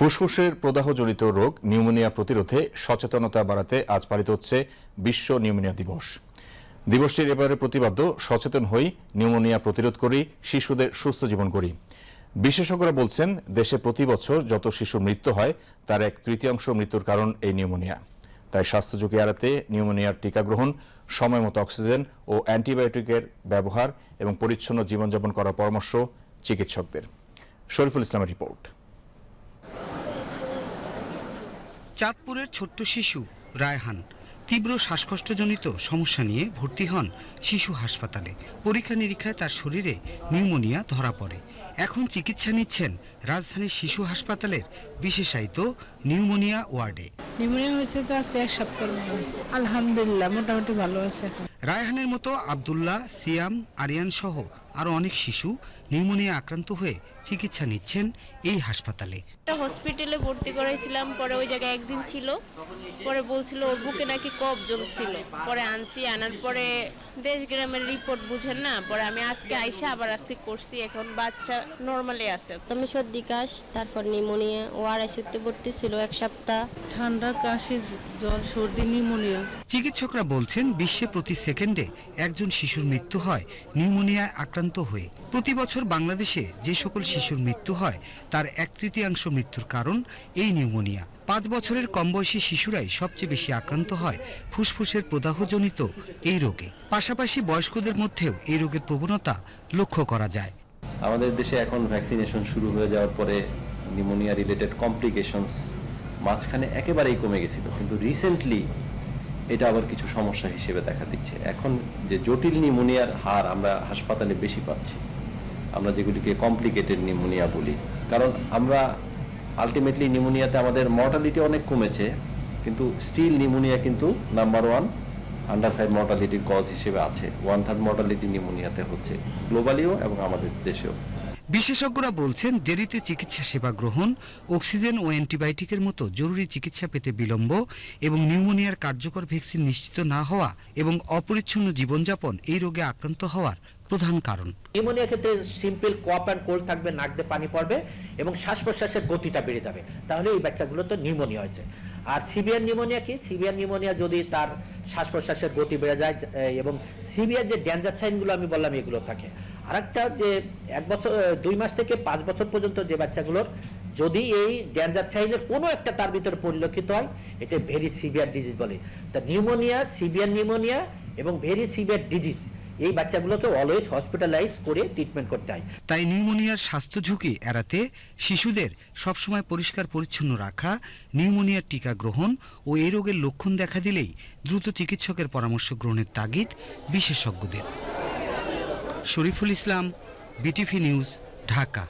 ফুসফুসের প্রদাহজনিত রোগ নিউমোনিয়া প্রতিরোধে সচেতনতা বাড়াতে আজ পালিত হচ্ছে বিশ্ব নিউমোনিয়া দিবস। দিবসটির এবারে প্রতিবাদ্য সচেতন হই, নিউমোনিয়া প্রতিরোধ করি, শিশুদের সুস্থ জীবন করি। বিশেষজ্ঞরা বলছেন, দেশে প্রতি বছর যত শিশুর মৃত্যু হয়, তার এক তৃতীয়াংশ মৃত্যুর কারণ এই নিউমোনিয়া। তাই স্বাস্থ্য ঝুঁকি এড়াতে নিউমোনিয়ার টিকা গ্রহণ, সময় মতো অক্সিজেন ও অ্যান্টিবায়োটিকের ব্যবহার এবং পরিচ্ছন্ন জীবনযাপন করার পরামর্শ চিকিৎসকদের। শরীফুল ইসলামের রিপোর্ট। চাঁদপুরের ছোট্ট শিশু রায়হান তীব্র শ্বাসকষ্টজনিত সমস্যা নিয়ে ভর্তি হন শিশু হাসপাতালে। পরীক্ষা নিরীক্ষায় তার শরীরে নিউমোনিয়া ধরা পড়ে। এখন চিকিৎসা নিচ্ছেন রাজধানীর শিশু হাসপাতালের বিশেষায়িত নিউমোনিয়া ওয়ার্ডে। নিউমোনিয়া হয়েছে তো আজকে এক সপ্তাহ আলহামদুলিল্লাহ মোটামুটি ভালো আছে রায়হানের মতো আবদুল্লাহ সিয়াম আরিয়ান সহ আরও অনেক শিশু নিউমোনিয়া আক্রান্ত হয়ে চিকিৎসা নিচ্ছেন এই হাসপাতালে। একটা হসপিটালে ভর্তি করাইছিলাম পরে ওই জায়গায় একদিন ছিল। পরে বলছিল ওর বুকে নাকি কফ জমছিল। পরে আনছি আনার পরে দেশ গ্রামের রিপোর্ট বুঝেন না। পরে আমি আজকে আইসা আবার আজকে করছি এখন বাচ্চা নর্মালি আছে। প্রথমে সর্দি কাশ তারপর নিউমোনিয়া ও আড়াইশোতে ভর্তি ছিল এক সপ্তাহ। ঠান্ডা কাশি জ্বর সর্দি নিউমোনিয়া। চিকিৎসকরা বলছেন বিশ্বে প্রতি সেকেন্ডে একজন শিশুর মৃত্যু হয় নিউমোনিয়ায় আক্রান্ত হয়ে প্রতি বছর বাংলাদেশে যে সকল শিশুর মৃত্যু হয়, তার এক তৃতীয়াংশ মৃত্যুর কারণ এই নিউমোনিয়া। পাঁচ বছরের কম বয়সী শিশুরাই সবচেয়ে বেশি আক্রান্ত হয় ফুসফুসের প্রদাহজনিত এই রোগে। পাশাপাশি বয়স্কদের মধ্যেও এই রোগের প্রবণতা লক্ষ্য করা যায়। আমাদের দেশে এখন ভ্যাকসিনেশন শুরু হয়ে যাওয়ার পরে নিউমোনিয়া রিলেটেড কমপ্লিকেশনস মাঝখানে একেবারেই কমে গেছিল। কিন্তু রিসেন্টলি এটা আবার কিছু সমস্যা হিসেবে দেখা দিচ্ছে। এখন যে জটিল নিউমোনিয়ার হার আমরা হাসপাতালে বেশি পাচ্ছি। আমরা যেগুলিকে কমপ্লিকেটেড নিউমোনিয়া বলি। কারণ আমরা আলটিমেটলি নিউমোনিয়াতে আমাদের মর্টালিটি অনেক কমেছে, কিন্তু স্টিল নিউমোনিয়া কিন্তু নাম্বার ওয়ান আন্ডার ফাইভ মর্টালিটির কজ হিসেবে আছে। ওয়ান থার্ড মর্টালিটি নিউমোনিয়াতে হচ্ছে। গ্লোবালিও এবং আমাদের দেশেও। বিশেষজ্ঞরা বলছেন, দেরিতে চিকিৎসা সেবা গ্রহণ, অক্সিজেন ও অ্যান্টিবায়োটিকের মতো জরুরি চিকিৎসা পেতে বিলম্ব এবং নিউমোনিয়ার কার্যকর ভ্যাকসিন নিশ্চিত না হওয়া এবং অপরিচ্ছন্ন জীবনযাপন এই রোগে আক্রান্ত হওয়ার প্রধান কারণ। নিউমোনিয়া ক্ষেত্রে সিম্পল কপ অ্যান্ড কোল্ড থাকবে, নাক দিয়ে পানি পড়বে এবং শ্বাস প্রশ্বাসের গতিটা বেড়ে যাবে। তাহলে এই বাচ্চাগুলো তো নিউমোনিয়া হয়েছে। আর সিভিয়ার নিউমোনিয়া কি? সিভিয়ার নিউমোনিয়া যদি তার শ্বাস প্রশ্বাসের গতি বেড়ে যায় এবং সিভিয়ার যে ড্যাঞ্জার সাইনগুলো আমি বললাম, এগুলো থাকে। আরেকটা যে এক বছর দুই মাস থেকে পাঁচ বছর পর্যন্ত যে বাচ্চাগুলোর যদি এই ড্যাঞ্জার সাইনের কোনো একটা তার ভিতরে পরিলক্ষিত হয়, এটা ভেরি সিভিয়ার ডিজিজ বলে। তা নিউমোনিয়া, সিভিয়ার নিউমোনিয়া এবং ভেরি সিভিয়ার ডিজিজ এই বাচ্চাগুলোকে অলওয়েজ হসপিটালাইজ করে ট্রিটমেন্ট করতে হয়। তাই নিউমোনিয়ার স্বাস্থ্য ঝুঁকি এড়াতে শিশুদের সবসময় পরিষ্কার পরিচ্ছন্ন রাখা, নিউমোনিয়ার টিকা গ্রহণ ও এই রোগের লক্ষণ দেখা দিলেই দ্রুত চিকিৎসকের পরামর্শ গ্রহণের তাগিদ বিশেষজ্ঞদের। Shariful Islam, BTV news, Dhaka.